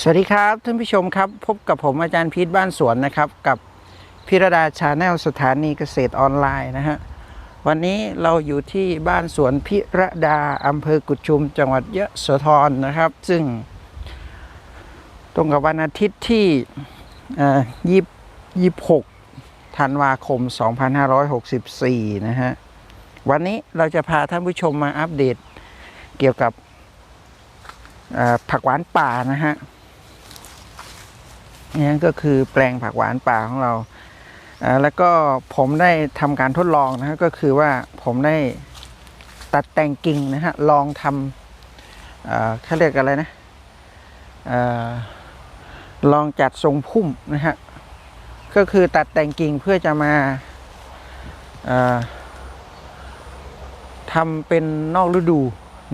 สวัสดีครับท่านผู้ชมครับ พบกับผมอาจารย์พีทบ้านสวนนะครับ กับพิรดาชาแนลสถานีเกษตรออนไลน์นะฮะวันนี้เราอยู่ที่บ้านสวนพิรดาอำเภอกุดชุม จังหวัดยะโสธรนะครับ ซึ่ง ตรงกับวันอาทิตย์ที่ยี่ยี่หกธันวาคม 2564 นะฮะวันนี้เราจะพาท่านผู้ชมมาอัปเดตเกี่ยวกับผักหวานป่านะฮะ นี่ก็คือแปลงผักหวานป่าของเรา แล้วก็ผมได้ทำการทดลองนะฮะก็คือว่าผมได้ตัดแต่งกิ่งนะฮะลองทำเขาเรียกอะไรนะอลองจัดทรงพุ่มนะฮะก็คือตัดแต่งกิ่งเพื่อจะมาทำเป็นนอกฤดู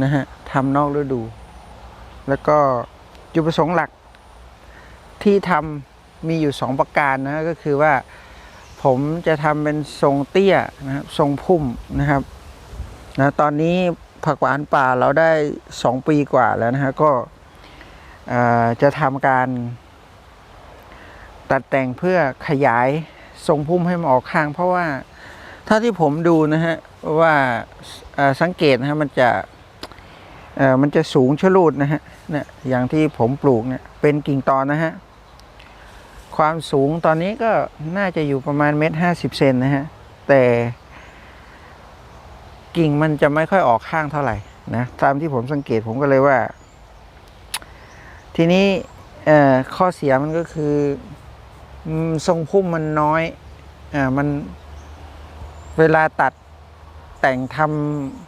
นะฮะทำนอกฤดู แล้วก็จุดประสงค์หลัก ที่ทำมีอยู่สองประการนะก็คือว่าผมจะทำเป็นทรงเตี้ยนะครับทรงพุ่มนะครับนะตอนนี้ผักหวานป่าเราได้สองปีกว่าแล้วนะฮะก็จะทำการ ตัดแต่งเพื่อขยายทรงพุ่มให้มันออกข้าง เพราะว่าถ้าที่ผมดูนะฮะว่าสังเกตนะฮะมันจะมันจะสูงชะลูดนะฮะเนี่ยอย่างที่ผมปลูกเนี่ยเป็นกิ่งตอนนะฮะ ความสูงตอนนี้ก็น่าจะอยู่ประมาณเมตรห้าสิบเซนนะฮะ แต่กิ่งมันจะไม่ค่อยออกข้างเท่าไหร่นะตามที่ผมสังเกตผมก็เลยว่า ทีนี้ข้อเสียมันก็คือทรงพุ่มมันน้อยอ่ามันเวลาตัดแต่งท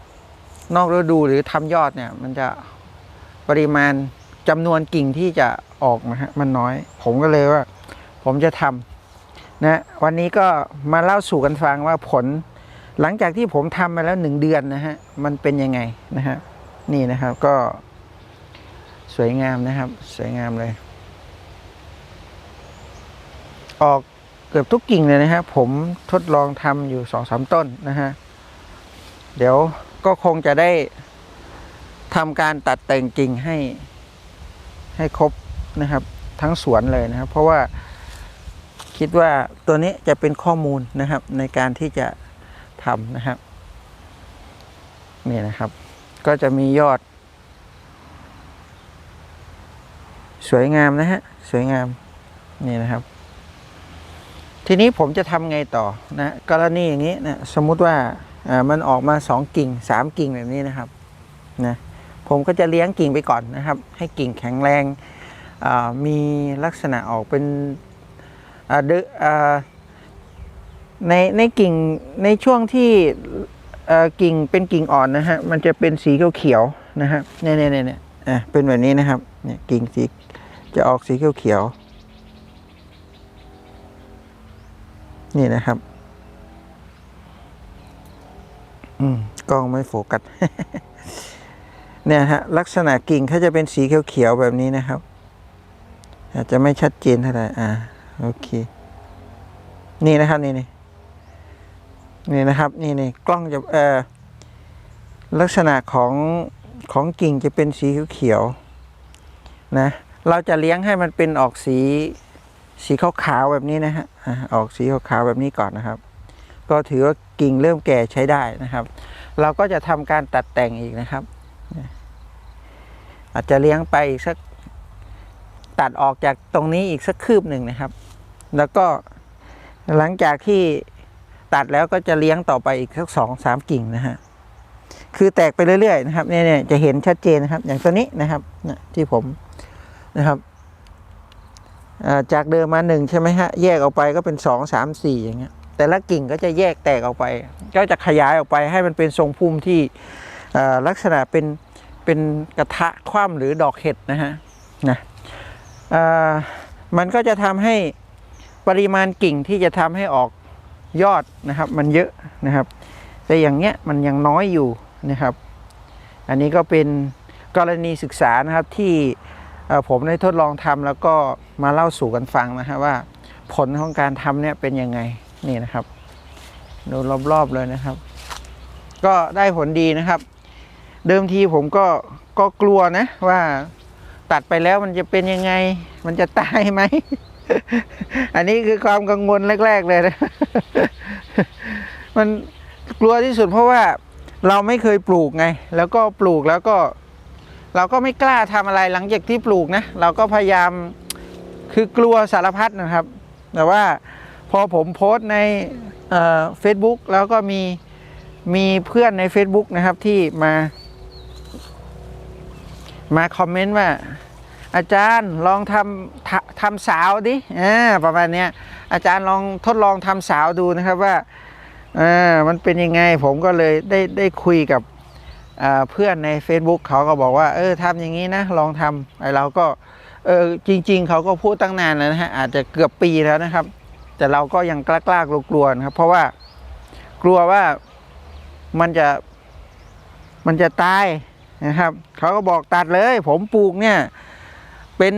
ำนอกฤดูหรือทำยอดเนี่ย มันจะปริมาณจำนวนกิ่งที่จะออกมาฮะมันน้อย ผมก็เลยว่า ผมจะทำนะวันนี้ก็มาเล่าสู่กันฟังว่าผล หลังจากที่ผมทำมาแล้วหนึ่งเดือนนะฮะมันเป็นยังไงนะฮะนี่นะครับก็สวยงามนะครับ สวยงามเลย ออกเกือบทุกกิ่งเลยนะฮะผมทดลองทำอยู่สองสามต้นนะฮะเดี๋ยวก็คงจะได้ทำการตัดแต่งกิ่งให้ให้ครบนะครับ ทั้งสวนเลยนะครับ เพราะว่า คิดว่าตัวนี้จะเป็นข้อมูลนะครับในการที่จะทำนะครับนี่นะครับ ก็จะมียอด สวยงามนะฮะสวยงามนี่นะครับ ทีนี้ผมจะทำไงต่อนะกรณีอย่างนี้นะสมมุติว่ามันออกมาสองกิ่งสามกิ่งแบบนี้นะครับนะผมก็จะเลี้ยงกิ่งไปก่อนนะครับ ให้กิ่งแข็งแรงมีลักษณะออกเป็น ดอะอ่าในในกิ่งในช่วงที่กิ่งเป็นกิ่งอ่อนนะฮะมันจะเป็นสีเขียวๆนะฮะเนี่ยเนี่ยเนี่ยเนี่ยอะเป็นแบบนี้นะครับเนี่ยกิ่งสีจะออกสีเขียวๆนี่นะครับอืมกล้องไม่โฟกัสเนี่ยฮะลักษณะกิ่งเขาจะเป็นสีเขียวๆแบบนี้นะครับ อาจจะไม่ชัดเจนเท่าไหร่อ่า โอเค นี่นะครับนี่นี่นี่นะครับนี่นี่กล้องจะเอ่อลักษณะของของกิ่งจะเป็นสีเขียวๆนะเราจะเลี้ยงให้มันเป็นออกสีสีขาวๆแบบนี้นะฮะออกสีขาวๆแบบนี้ก่อนนะครับ ก็ถือว่ากิ่งเริ่มแก่ใช้ได้นะครับ เราก็จะทำการตัดแต่งอีกนะครับ อาจจะเลี้ยงไปสัก ตัดออกจากตรงนี้อีกสักคืบหนึ่งนะครับ แล้วก็หลังจากที่ตัดแล้วก็จะเลี้ยงต่อไปอีกสักสองสามกิ่งนะฮะคือแตกไปเรื่อยๆนะครับเนี่ยจะเห็นชัดเจนนะครับ อย่างตัวนี้นะครับที่ผมนะครับจากเดิมมาหนึ่งใช่ไหมฮะแยกออกไปก็เป็นสองสามสี่อย่างเงี้ยแต่ละกิ่งก็จะแยกแตกออกไป ก็จะขยายออกไปให้มันเป็นทรงพุ่มที่ลักษณะเป็นเป็นกระทะคว่ำหรือดอกเห็ดนะฮะนะ มันก็จะทำให้ปริมาณกิ่งที่จะทำให้ออกยอดนะครับ มันเยอะนะครับ แต่อย่างเงี้ยมันยังน้อยอยู่นะครับ อันนี้ก็เป็นกรณีศึกษานะครับที่ผมได้ทดลองทำแล้วก็มาเล่าสู่กันฟังนะฮะว่าผลของการทำเนี่ยเป็นยังไงนี่นะครับ ดูรอบๆเลยนะครับ ก็ได้ผลดีนะครับ เดิมทีผมก็ก็กลัวนะว่า ตัดไปแล้วมันจะเป็นยังไง มันจะตายไหม อันนี้คือความกังวลแรก ๆ เลยนะมันกลัวที่สุดเพราะว่าเราไม่เคยปลูกไง แล้วก็ปลูกแล้วก็ เราก็ไม่กล้าทำอะไรหลังจากที่ปลูกนะ เราก็พยายามคือกลัวสารพัดนะครับ แต่ว่าพอผมโพสต์ในเฟซบุ๊กแล้วก็มีมีเพื่อนใน Facebook นะครับที่มา มาคอมเมนต์ว่า อาจารย์ลองทำทำสาวดิอ่าประมาณนี้อาจารย์ลองทดลองทำสาวดูนะครับว่าอ่ามันเป็นยังไงผมก็เลยได้ได้คุยกับเพื่อนใน Facebook เขาก็บอกว่า เออทำอย่างนี้นะ ลองทำไอเราก็เออจริง ๆ เขาก็พูดตั้งนานแล้วนะฮะอาจจะเกือบปีแล้วนะครับ แต่เราก็ยังกล้าๆกลัวๆครับ เพราะว่ากลัวว่ามันจะมันจะตาย นะครับเขาก็บอกตัดเลย ผมปลูกเนี่ย เป็น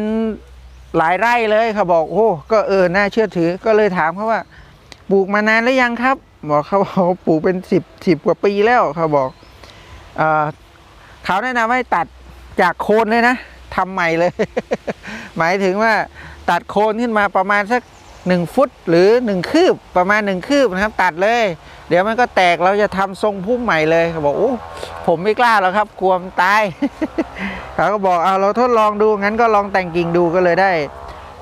หลายไร่เลยเขาบอกโอ้ก็เออน่าเชื่อถือก็เลยถามเขาว่า ปลูกมานานหรือยังครับบอกเขาบอกว่าปลูกเป็นสิบสิบกว่าปีแล้วเขาบอกเออเขาแนะนำให้ตัดจากโคนเลยนะทำใหม่เลย หมายถึงว่าตัดโคนขึ้นมาประมาณสักหนึ่งฟุตหรือหนึ่งคืบประมาณหนึ่งคืบนะครับ ตัดเลย เดี๋ยวมันก็แตกเราจะทำทรงพุ่มใหม่เลยเขาบอกโอ้ผมไม่กล้าหรอกครับกลัวมันตายเขาก็บอกเอาเราทดลองดูงั้นก็ลองแต่งกิ่งดูก็เลยได้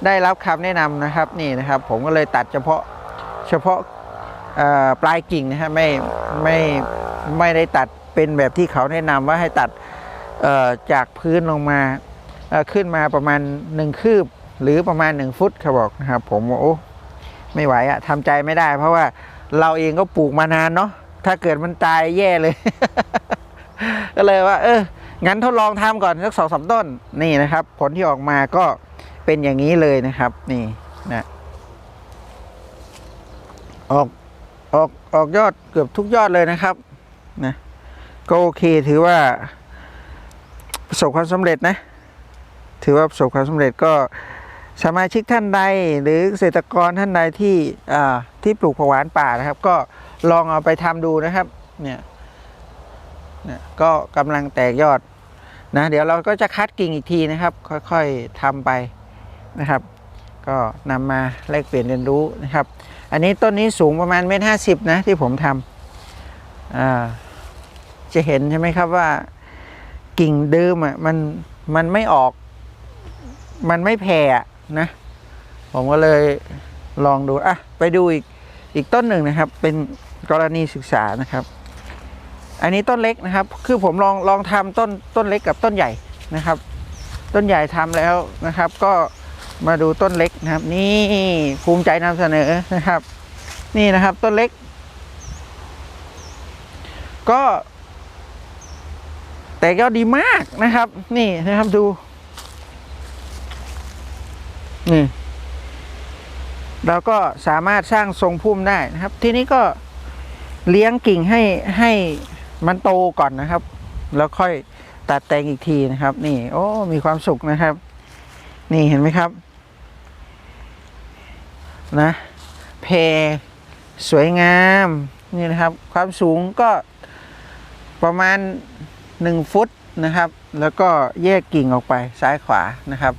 ได้รับคำแนะนำนะครับนี่นะครับ ผมก็เลยตัดเฉพาะเฉพาะปลายกิ่งนะฮะไม่ไม่ไม่ได้ตัดเป็นแบบที่เขาแนะนำว่าให้ตัดจากพื้นลงมาขึ้นมาประมาณหนึ่งคืบหรือประมาณหนึ่งฟุตเขาบอกนะครับ ผมว่าโอ้ไม่ไหวอะทำใจไม่ได้ เพราะว่า เราเองก็ปลูกมานานเนาะถ้าเกิดมันตายแย่เลย ก็เลยว่า เอองั้นทดลองทำก่อนสักสองสามต้นนี่นะครับ ผลที่ออกมาก็เป็นอย่างนี้เลยนะครับ นี่นะออกออกออกยอดเกือบทุกยอดเลยนะครับนะก็โอเคถือว่า ประสบความสำเร็จนะ ถือว่าประสบความสำเร็จก็ สมาชิกท่านใดหรือเกษตรกรท่านใดที่ที่ปลูกผักหวานป่านะครับ ก็ลองเอาไปทำดูนะครับเนี่ยเนี่ยก็กำลังแตกยอดนะเดี๋ยวเราก็จะคัดกิ่งอีกทีนะครับ ค่อยๆทำไปนะครับ ก็นำมาแลกเปลี่ยนเรียนรู้นะครับ อันนี้ต้นนี้สูงประมาณเมตรห้าสิบนะที่ผมทำจะเห็นใช่ไหมครับว่ากิ่งเดิมอะมันมันไม่ออกมันไม่แผ่ นะ ผมก็เลยลองดูอะไปดูอีกอีกต้นหนึ่งนะครับ เป็นกรณีศึกษานะครับ อันนี้ต้นเล็กนะครับ คือผมลองลองทำต้นต้นเล็กกับต้นใหญ่นะครับ ต้นใหญ่ทำแล้วนะครับ ก็มาดูต้นเล็กนะครับ นี่ภูมิใจนำเสนอนะครับ นี่นะครับต้นเล็ก ก็ แต่ก็ดีมากนะครับ นี่นะครับดู นี่เราก็สามารถสร้างทรงพุ่มได้นะครับ ทีนี้ก็เลี้ยงกิ่งให้ให้มันโตก่อนนะครับ แล้วค่อยตัดแต่งอีกทีนะครับ นี่ โอ้ มีความสุขนะครับ นี่เห็นไหมครับ นะเพสวยงามนี่นะครับ ความสูงก็ประมาณหนึ่งฟุตนะครับ แล้วก็แยกกิ่งออกไปซ้ายขวานะครับ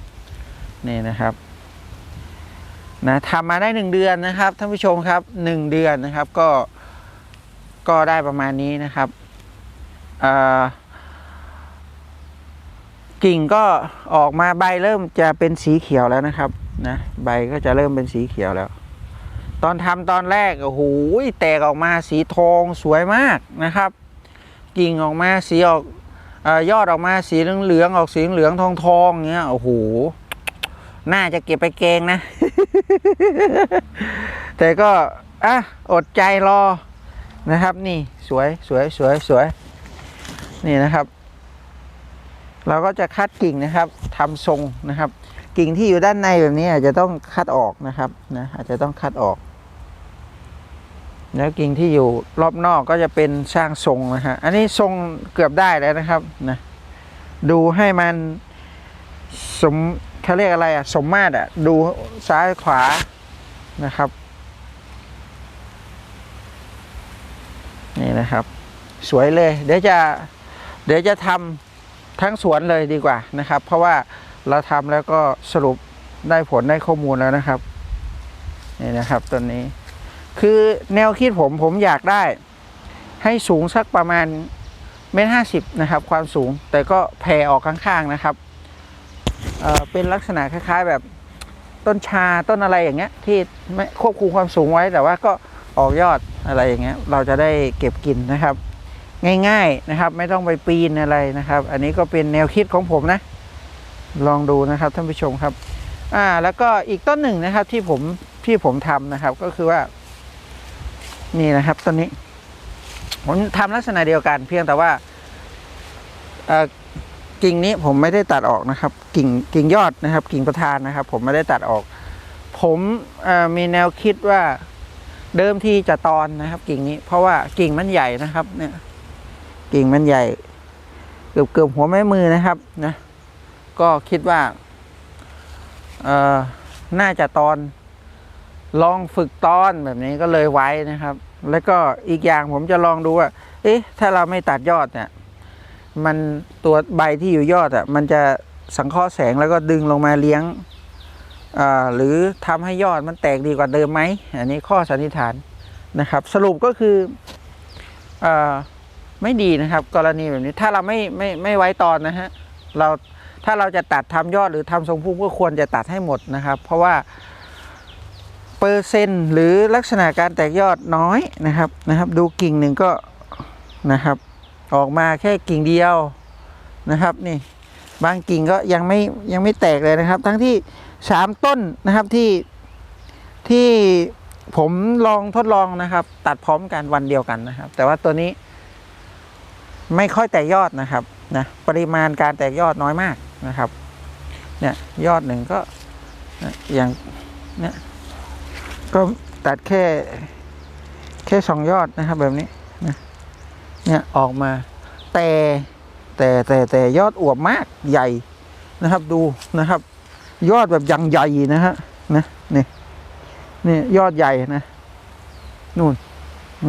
นี่นะครับ นะทำมาได้หนึ่งเดือนนะครับท่านผู้ชมครับหนึ่งเดือนนะครับก็ก็ได้ประมาณนี้นะครับกิ่งก็ออกมาใบเริ่มจะเป็นสีเขียวแล้วนะครับนะใบก็จะเริ่มเป็นสีเขียวแล้ว ตอนทำตอนแรกโอ้โหแตกออกมาสีทองสวยมากนะครับ กิ่งออกมาสีออกอยอดออกมาสีเหลืองๆออกสีเหลืองทองทองๆเงี้ยโอ้โห น่าจะเก็บไปแกงนะ แต่ก็อะอดใจรอนะครับนี่สวยสวยสวยสวย นี่นะครับ เราก็จะคัดกิ่งนะครับทำทรงนะครับ กิ่งที่อยู่ด้านในแบบนี้อาจจะต้องคัดออกนะครับนะอาจจะต้องคัดออก แล้วกิ่งที่อยู่รอบนอกก็จะเป็นสร้างทรงนะฮะอันนี้ทรงเกือบได้แล้วนะครับนะดูให้มันสม เขาเรียกอะไรอะ สมมาตรอะ ดูซ้ายขวานะครับ นี่นะครับ สวยเลย เดี๋ยวจะ เดี๋ยวจะทำทั้งสวนเลยดีกว่านะครับ เพราะว่าเราทำแล้วก็สรุปได้ผลได้ข้อมูลแล้วนะครับ นี่นะครับต้นนี้ คือแนวคิดผมผมอยากได้ ให้สูงสักประมาณเมตรห้าสิบนะครับ ความสูงแต่ก็แผ่ออกข้างๆนะครับ เเป็นลักษณะคล้าย ๆ แบบต้นชาต้นอะไรอย่างเงี้ยที่ไม่ควบคุมความสูงไว้แต่ว่าก็ออกยอดอะไรอย่างเงี้ยเราจะได้เก็บกินนะครับ ง่ายๆนะครับ ไม่ต้องไปปีนอะไรนะครับ อันนี้ก็เป็นแนวคิดของผมนะ ลองดูนะครับท่านผู้ชมครับอ่าแล้วก็อีกต้นหนึ่งนะครับที่ผมที่ผมทำนะครับก็คือว่า นี่นะครับต้นนี้ผมทำลักษณะเดียวกัน เพียงแต่ว่า กิ่งนี้ผมไม่ได้ตัดออกนะครับ กิ่งกิ่งยอดนะครับ กิ่งประธานนะครับ ผมไม่ได้ตัดออก ผมมีแนวคิดว่าเดิมที่จะตอนนะครับ กิ่งนี้ เพราะว่ากิ่งมันใหญ่นะครับ เนี่ย กิ่งมันใหญ่ เกือบเกือบหัวแม่มือนะครับนะก็คิดว่าเอ่อน่าจะตอนลองฝึกตอนแบบนี้ก็เลยไว้นะครับ แล้วก็อีกอย่างผมจะลองดูว่า เอ๊ะ ถ้าเราไม่ตัดยอดเนี่ย มันตัวใบที่อยู่ยอดอะมันจะสังเคราะห์แสงแล้วก็ดึงลงมาเลี้ยงอ่าหรือทำให้ยอดมันแตกดีกว่าเดิมไหมอันนี้ข้อสันนิษฐานนะครับ สรุปก็คืออ่าไม่ดีนะครับ กรณีแบบนี้ถ้าเราไม่ไม่ไม่ไว้ตอนนะฮะเราถ้าเราจะตัดทำยอดหรือทำทรงพุ่มก็ควรจะตัดให้หมดนะครับ เพราะว่าเปอร์เซ็นต์หรือลักษณะการแตกยอดน้อยนะครับนะครับ ดูกิ่งหนึ่งก็นะครับ ออกมาแค่กิ่งเดียวนะครับนี่บางกิ่งก็ยังไม่ยังไม่แตกเลยนะครับ ทั้งที่สามต้นนะครับที่ที่ผมลองทดลองนะครับ ตัดพร้อมกันวันเดียวกันนะครับ แต่ว่าตัวนี้ไม่ค่อยแตกยอดนะครับนะปริมาณการแตกยอดน้อยมากนะครับเนี่ยยอดหนึ่งก็อย่างเนี่ยก็ตัดแค่แค่สองยอดนะครับแบบนี้นะ เนี่ยออกมา แต่แต่แต่แต่ยอดอวบมากใหญ่นะครับดูนะครับ ยอดแบบยังใหญ่นะฮะนะนี่นี่ยอดใหญ่นะนู่น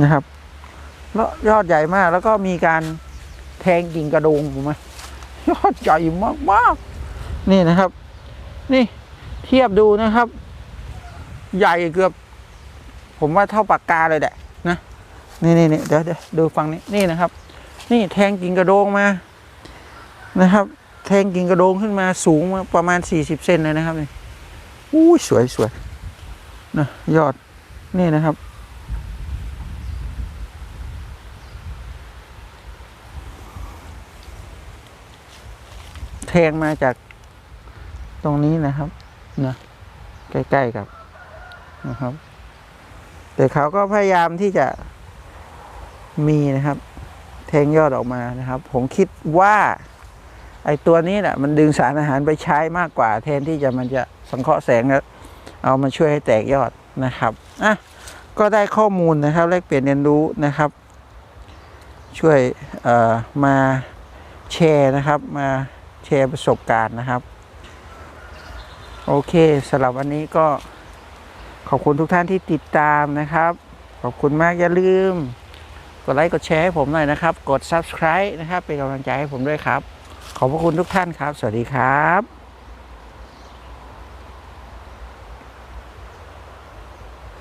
นะครับแล้วยอดใหญ่มากแล้วก็มีการแทงกิ่งกระโดงผมไหมยอดใหญ่มากมากนี่นะครับ นี่เทียบดูนะครับ ใหญ่เกือบ ผมว่าเท่าปากกาเลยแหละ นี่นี่นี่เดี๋ยวเดี๋ยวดูฟังนี้นี่นะครับ นี่แทงกิ่งกระโดงมานะครับ แทงกิ่งกระโดงขึ้นมาสูงมาประมาณสี่สิบเซนเลยนะครับนี่อู้สวยสวยนะยอดนี่นะครับแทงมาจากตรงนี้นะครับนะใกล้ๆกับนะครับ แต่เขาก็พยายามที่จะ มีนะครับ แทงยอดออกมานะครับ ผมคิดว่าไอตัวนี้แหละมันดึงสารอาหารไปใช้มากกว่า แทนที่จะมันจะสังเคราะห์แสงแล้วเอามาช่วยให้แตกยอดนะครับอะก็ได้ข้อมูลนะครับแลกเปลี่ยนเรียนรู้นะครับ ช่วยเอ่อมาแชร์นะครับ มาแชร์ประสบการณ์นะครับ โอเคสำหรับวันนี้ก็ขอบคุณทุกท่านที่ติดตามนะครับ ขอบคุณมากอย่าลืม กดไลค์กดแชร์ให้ผมหน่อยนะครับ กด subscribe นะครับ เป็นกำลังใจให้ผมด้วยครับ ขอบพระคุณทุกท่านครับ สวัสดีครับ